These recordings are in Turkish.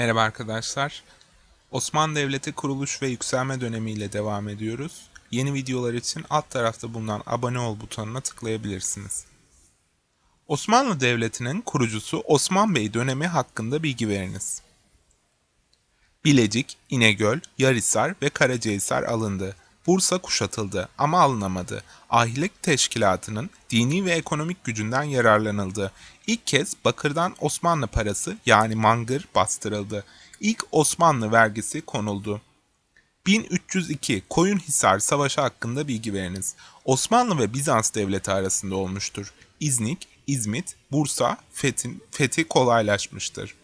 Merhaba arkadaşlar. Osmanlı Devleti kuruluş ve yükselme dönemiyle devam ediyoruz. Yeni videolar için alt tarafta bulunan abone ol butonuna tıklayabilirsiniz. Osmanlı Devleti'nin kurucusu Osman Bey dönemi hakkında bilgi veriniz. Bilecik, İnegöl, Yarhisar ve Karacahisar alındı. Bursa kuşatıldı ama alınamadı. Ahilik teşkilatının dini ve ekonomik gücünden yararlanıldı. İlk kez Bakır'dan Osmanlı parası yani mangır bastırıldı. İlk Osmanlı vergisi konuldu. 1302 Koyunhisar Savaşı hakkında bilgi veriniz. Osmanlı ve Bizans devleti arasında olmuştur. İznik, İzmit, Bursa, Fethin, fethi kolaylaşmıştır.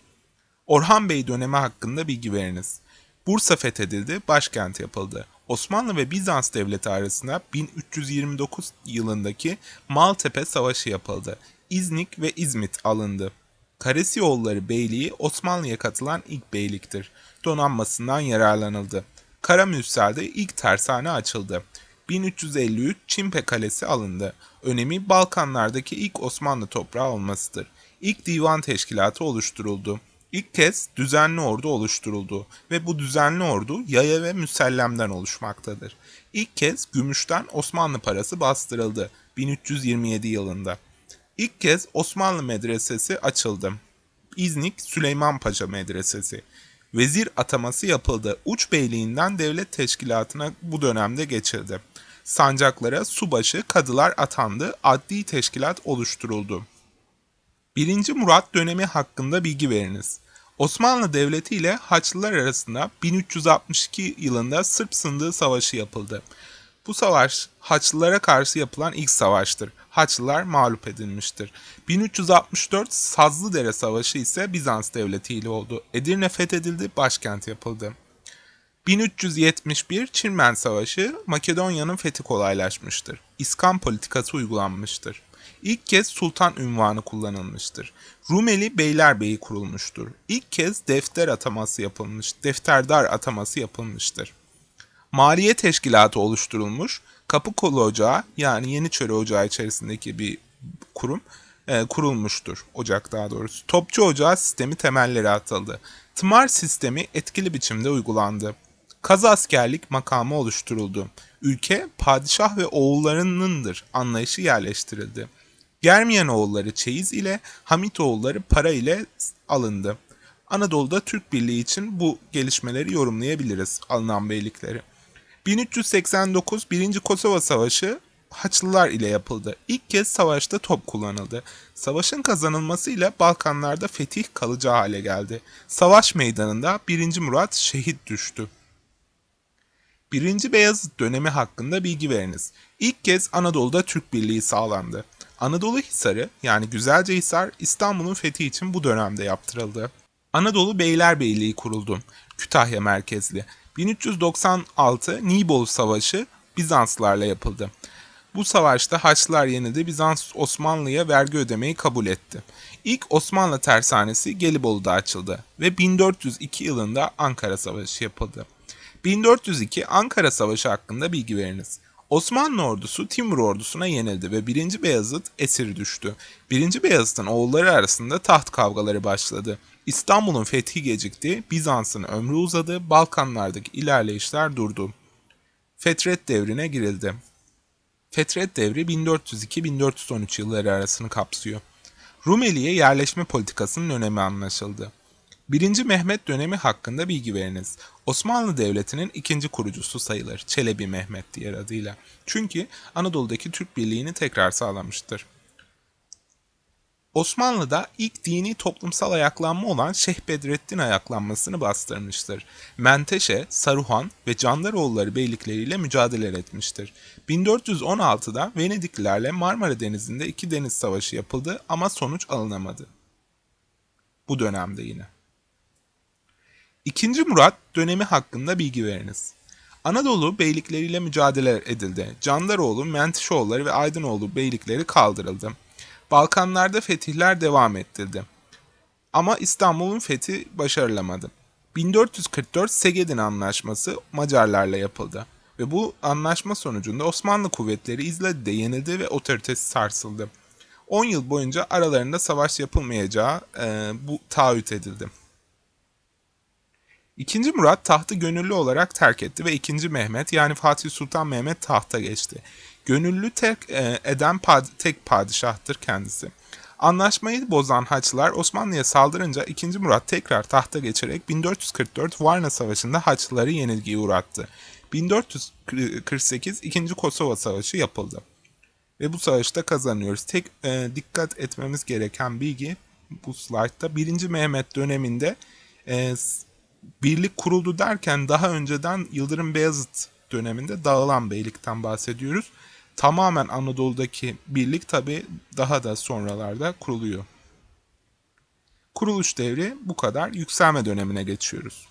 Orhan Bey dönemi hakkında bilgi veriniz. Bursa fethedildi, başkent yapıldı. Osmanlı ve Bizans devleti arasında 1329 yılındaki Maltepe Savaşı yapıldı. İznik ve İzmit alındı. Karesiyoğulları Beyliği Osmanlı'ya katılan ilk beyliktir. Donanmasından yararlanıldı. Karamürsel'de ilk tersane açıldı. 1353 Çimpe Kalesi alındı. Önemi Balkanlardaki ilk Osmanlı toprağı olmasıdır. İlk divan teşkilatı oluşturuldu. İlk kez düzenli ordu oluşturuldu ve bu düzenli ordu yaya ve müsellemden oluşmaktadır. İlk kez gümüşten Osmanlı parası bastırıldı 1327 yılında. İlk kez Osmanlı medresesi açıldı. İznik Süleyman Paşa Medresesi. Vezir ataması yapıldı. Uç beyliğinden devlet teşkilatına bu dönemde geçildi. Sancaklara subaşı kadılar atandı, adli teşkilat oluşturuldu. 1. Murat dönemi hakkında bilgi veriniz. Osmanlı Devleti ile Haçlılar arasında 1362 yılında Sırp Sındığı Savaşı yapıldı. Bu savaş Haçlılara karşı yapılan ilk savaştır. Haçlılar mağlup edilmiştir. 1364 Sazlıdere Savaşı ise Bizans Devleti ile oldu. Edirne fethedildi, başkent yapıldı. 1371 Çirmen Savaşı Makedonya'nın fethi kolaylaşmıştır. İskan politikası uygulanmıştır. İlk kez sultan ünvanı kullanılmıştır. Rumeli Beylerbeyi kurulmuştur. İlk kez defter ataması yapılmış, defterdar ataması yapılmıştır. Maliye teşkilatı oluşturulmuş, Kapıkolu Ocağı yani Yeniçeri Ocağı içerisindeki bir kurum e, kurulmuştur. Ocak daha doğrusu. Topçu Ocağı sistemi temelleri atıldı. Tımar sistemi etkili biçimde uygulandı. Kaz askerlik makamı oluşturuldu. Ülke padişah ve oğullarınındır anlayışı yerleştirildi. Germiyan oğulları çeyiz ile Hamit oğulları para ile alındı. Anadolu'da Türk Birliği için bu gelişmeleri yorumlayabiliriz alınan beylikleri. 1389 1. Kosova Savaşı Haçlılar ile yapıldı. İlk kez savaşta top kullanıldı. Savaşın kazanılmasıyla Balkanlarda fetih kalıcı hale geldi. Savaş meydanında 1. Murat şehit düştü. 1. Beyazıt dönemi hakkında bilgi veriniz. İlk kez Anadolu'da Türk Birliği sağlandı. Anadolu Hisarı yani Güzelce Hisar İstanbul'un fethi için bu dönemde yaptırıldı. Anadolu Beylerbeyliği kuruldu. Kütahya merkezli. 1396 Nibolu Savaşı Bizanslarla yapıldı. Bu savaşta Haçlılar yenildi. Bizans Osmanlı'ya vergi ödemeyi kabul etti. İlk Osmanlı tersanesi Gelibolu'da açıldı ve 1402 yılında Ankara Savaşı yapıldı. 1402 Ankara Savaşı hakkında bilgi veriniz. Osmanlı ordusu Timur ordusuna yenildi ve 1. Beyazıt esir düştü. 1. Beyazıt'ın oğulları arasında taht kavgaları başladı. İstanbul'un fethi gecikti, Bizans'ın ömrü uzadı, Balkanlardaki ilerleyişler durdu. Fetret devrine girildi. Fetret devri 1402-1413 yılları arasını kapsıyor. Rumeli'ye yerleşme politikasının önemi anlaşıldı. 1. Mehmet dönemi hakkında bilgi veriniz. Osmanlı Devleti'nin ikinci kurucusu sayılır. Çelebi Mehmet diğer adıyla. Çünkü Anadolu'daki Türk Birliği'ni tekrar sağlamıştır. Osmanlı'da ilk dini toplumsal ayaklanma olan Şeyh Bedrettin ayaklanmasını bastırmıştır. Menteşe, Saruhan ve Candaroğulları beylikleriyle mücadele etmiştir. 1416'da Venediklilerle Marmara Denizi'nde iki deniz savaşı yapıldı ama sonuç alınamadı. Bu dönemde yine. İkinci Murat dönemi hakkında bilgi veriniz. Anadolu beylikleriyle mücadele edildi. Candaroğlu, Mentişoğulları ve Aydınoğlu beylikleri kaldırıldı. Balkanlarda fetihler devam ettirdi. Ama İstanbul'un fethi başarılamadı. 1444 Segedin Anlaşması Macarlarla yapıldı ve bu anlaşma sonucunda Osmanlı kuvvetleri İzladi'de yenildi ve otoritesi sarsıldı. 10 yıl boyunca aralarında savaş yapılmayacağı e, bu taahhüt edildi. İkinci Murat tahtı gönüllü olarak terk etti ve ikinci Mehmet yani Fatih Sultan Mehmet tahta geçti. Gönüllü tek e, eden pad- tek padişahtır kendisi. Anlaşmayı bozan Haçlılar Osmanlı'ya saldırınca 2. Murat tekrar tahta geçerek 1444 Varna Savaşı'nda Haçlıları yenilgiye uğrattı. 1448 2. Kosova Savaşı yapıldı. Ve bu savaşta kazanıyoruz. Tek e, dikkat etmemiz gereken bilgi bu slaytta 1. Mehmet döneminde e, birlik kuruldu derken daha önceden Yıldırım Beyazıt döneminde dağılan beylikten bahsediyoruz. Tamamen Anadolu'daki birlik tabi daha da sonralarda kuruluyor. Kuruluş devri bu kadar. Yükselme dönemine geçiyoruz.